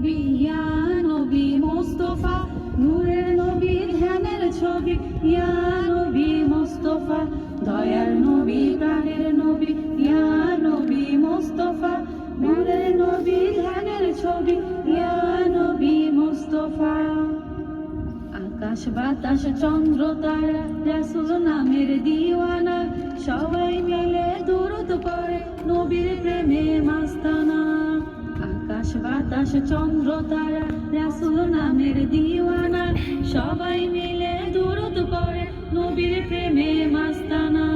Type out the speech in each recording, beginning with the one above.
নবী, ইয়া নবী মোস্তফা, নূরের নবী ধ্যানের ছবি, ইয়া নবী মোস্তফা, দয়ার নবী, প্রাণের নবী, ইয়া নবী মোস্তফা, নূরের নবী ধ্যানের ছবি, ইয়া নবী মোস্তফা। আকাশ, বাতাস, চন্দ্র, তারা, রাসুল নামের দিওয়ানা, সবাই মিলে দূরত করে নবীর প্রেমে আকাশ বাতাস, চন্দ্র, তারা, রাসুল নামের দিওয়ানা। সবাই মিলে দূরত করে নবীর প্রেমে মাস্তানা।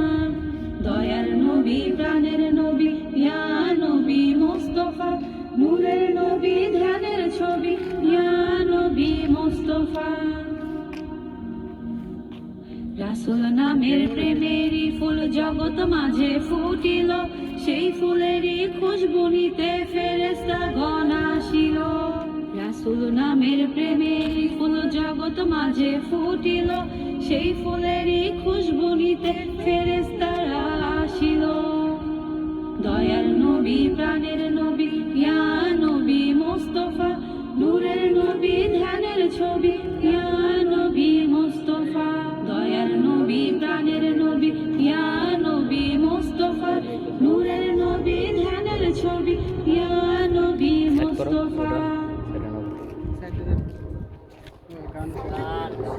দয়ার নবী, প্রাণের নবী, ইয়া নবী মোস্তফা। নূরের নবী, ধ্যানের ছবি, ইয়া নবী মোস্তফা। রাসুল নামের প্রেমেরই ফুল জগৎ মাঝে ফুটিল। সেই ফুলেরই খুশবু নিতে নামের প্রেমেরই ফুল জগৎ মাঝে ফুটিল সেই ফুলেরই খুশবু নিতে ফেরেস্তারা আসিল। দয়াল নবী প্রাণের নবী ইয়া নবী মোস্তফা নূরের নবী ধ্যানের ছবি ইয়া নবী মোস্তফা। দয়ার নবী প্রাণের নবী ইয়া নবী মোস্তফা নূরের নবী ধ্যানের ছবি ইয়া নবী মোস্তফা। 嗯。